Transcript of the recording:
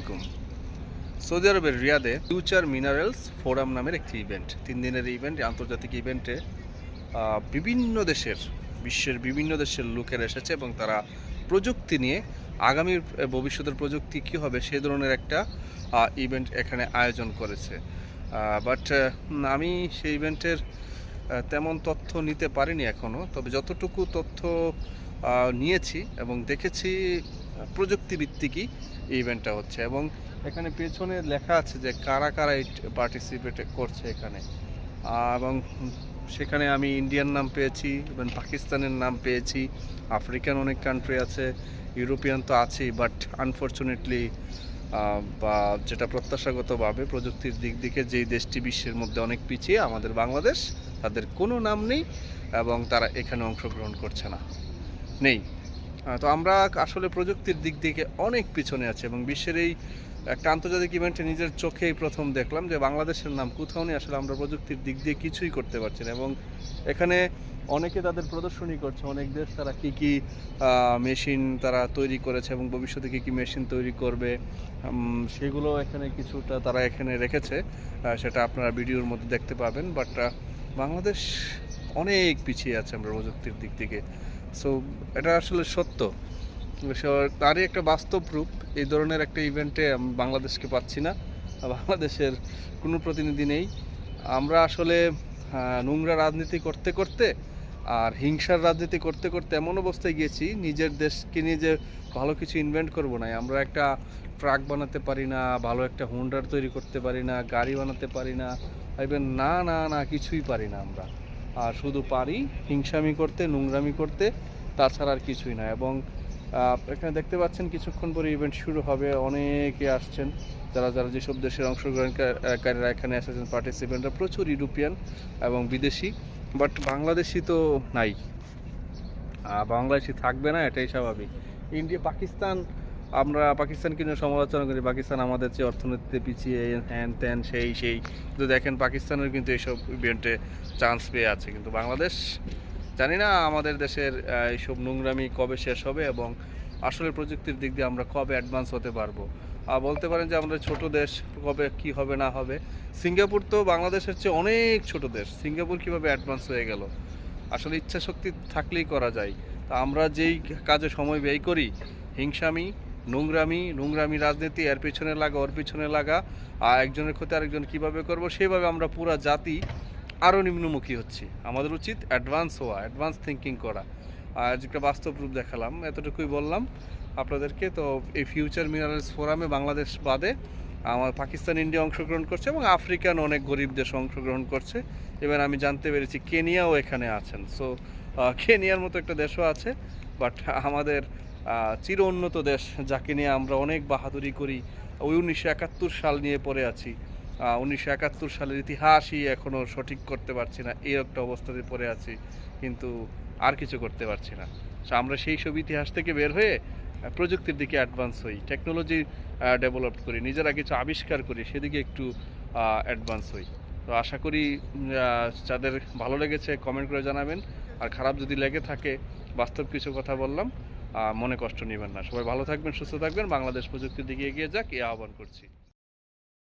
আলাইকুম। সৌদি আরবের রিয়াদে future minerals forum নামের একটি ইভেন্ট তিন দিনের ইভেন্ট আন্তর্জাতিক ইভেন্টে বিভিন্ন দেশের, বিশ্বের বিভিন্ন দেশের লোকেরা এসেছে এবং তারা প্রযুক্তি নিয়ে আগামী ভবিষ্যতের প্রযুক্তি কী হবে সে ধরনের একটা ইভেন্ট এখানে আয়োজন করেছে। বাট আমি সেই ইভেন্টের তেমন তথ্য নিতে পারিনি এখনও তবে যতটুকু তথ্য নিয়েছি এবং দেখেছি প্রযুক্তিভিত্তিকই ইভেন্টটা হচ্ছে। এবং এখানে পেছনে লেখা আছে যে কারা কারা পার্টিসিপেট করছে এখানে। এবং সেখানে আমি ইন্ডিয়ান নাম পেয়েছি এবং পাকিস্তানের নাম পেয়েছি আফ্রিকান অনেক কান্ট্রি আছে ইউরোপিয়ান তো আছেই বাট আনফর্চুনেটলি বা যেটা প্রত্যাশাগতভাবে প্রযুক্তির দিক থেকে যেই দেশটি বিশ্বের মধ্যে অনেক পিছিয়ে, আমাদের বাংলাদেশ, তাদের কোনো নাম নেই এবং তারা এখানে অংশগ্রহণ করছে না। নেই। তো আমরা আসলে প্রযুক্তির দিক থেকে অনেক পিছনে আছি এবং বিশ্বের এই একটা আন্তর্জাতিক ইভেন্টে নিজের চোখেই প্রথম দেখলাম যে বাংলাদেশের নাম কোথাও নেই, আসলে আমরা প্রযুক্তির দিক দিয়ে কিছুই করতে পারছি না। এবং এখানে অনেকে তাদের প্রদর্শনী করছে, অনেক দেশ তারা কি কি মেশিন তারা তৈরি করেছে এবং ভবিষ্যতে কি কি মেশিন তৈরি করবে সেগুলো এখানে কিছুটা তারা এখানে রেখেছে সেটা আপনারা ভিডিওর মধ্যে দেখতে পাবেন। বাট বাংলাদেশ অনেক পিছিয়ে আছে আমরা প্রযুক্তির দিক থেকে। সো এটা আসলে সত্য। তারই একটা বাস্তব রূপ। এই ধরনের একটা ইভেন্টে বাংলাদেশকে পাচ্ছি না। বাংলাদেশের কোনো প্রতিনিধি নেই। আমরা আসলে নোংরা রাজনীতি করতে করতে আর হিংসার রাজনীতি করতে করতে এমন অবস্থায় গিয়েছি, নিজের দেশকে নিয়ে যে ভালো কিছু ইনভেন্ট করব না আমরা একটা ট্রাক বানাতে পারি না, ভালো একটা হোন্ডার তৈরি করতে পারি না, গাড়ি বানাতে পারি না ইভেন না না না, কিছুই পারি না আমরা। আর শুধু পারি হিংসামি করতে, নোংরামি করতে তাছাড়া আর কিছুই না। এবং এখানে দেখতে পাচ্ছেন কিছুক্ষণ পরে ইভেন্ট শুরু হবে। অনেকে আসছেন, যারা যারা যেসব দেশের অংশগ্রহণকারীরা এখানে এসেছেন পার্টিসিপেন্টরা প্রচুর ইউরোপিয়ান এবং বিদেশি বাট বাংলাদেশি তো নাই। বাংলাদেশি থাকবে না, এটাই স্বাভাবিক। ইন্ডিয়া, পাকিস্তান আমরা পাকিস্তানকে নিয়ে সমালোচনা করি, পাকিস্তান আমাদের চেয়ে অর্থনীতিতে পিছিয়ে হ্যান ত্যান সেই সেই। কিন্তু দেখেন পাকিস্তানের কিন্তু এইসব ইভেন্টে চান্স পেয়ে আছে। কিন্তু বাংলাদেশ, জানি না আমাদের দেশের এইসব নোংরামি কবে শেষ হবে এবং আসলে প্রযুক্তির দিক দিয়ে আমরা কবে অ্যাডভান্স হতে পারব। আর বলতে পারেন যে আমাদের ছোট দেশ কবে কি হবে, না হবে। সিঙ্গাপুর তো বাংলাদেশের চেয়ে অনেক ছোট দেশ। সিঙ্গাপুর কীভাবে অ্যাডভান্স হয়ে গেল? আসলে ইচ্ছা শক্তি থাকলেই করা যায়। তা আমরা যেই কাজে সময় ব্যয় করি, হিংসামি নোংরামি নোংরামি রাজনীতি, এর পেছনে লাগা, ওর পিছনে লাগা, আর একজনের ক্ষতি আরেকজন কীভাবে করব সেভাবে আমরা পুরা জাতি আরও নিম্নমুখী হচ্ছি। আমাদের উচিত অ্যাডভান্স হওয়া অ্যাডভান্স থিঙ্কিং করা। আর যেটা বাস্তব রূপ দেখালাম, এতটুকুই বললাম আপনাদেরকে। তো এই ফিউচার মিনারেলস ফোরামে বাংলাদেশ বাদে আমার পাকিস্তান, ইন্ডিয়া অংশগ্রহণ করছে এবং আফ্রিকান অনেক গরিব দেশ অংশগ্রহণ করছে। এবার আমি জানতে পেরেছি কেনিয়াও এখানে আছেন। সো কেনিয়ার মতো একটা দেশও আছে বাট আমাদের চির উন্নত দেশ যাকে নিয়ে আমরা অনেক বাহাদুরি করি। ওই উনিশশো একাত্তর সাল নিয়ে পড়ে আছি। উনিশশো একাত্তর সালের ইতিহাসই এখনও সঠিক করতে পারছি না। এই একটা অবস্থাতে পড়ে আছি কিন্তু আর কিছু করতে পারছি না। So, আমরা সেই সব ইতিহাস থেকে বের হয়ে প্রযুক্তির দিকে অ্যাডভান্স হই টেকনোলজি ডেভেলপ করি নিজেরা কিছু আবিষ্কার করি সেদিকে একটু অ্যাডভান্স হই। তো আশা করি যাদের ভালো লেগেছে কমেন্ট করে জানাবেন। আর খারাপ যদি লেগে থাকে বাস্তব কিছু কথা বললাম। মনে কষ্ট নেবেন না। সবাই ভালো থাকবেন, সুস্থ থাকবেন। বাংলাদেশ প্রযুক্তির দিকে এগিয়ে যাক, এই আহ্বান করছি।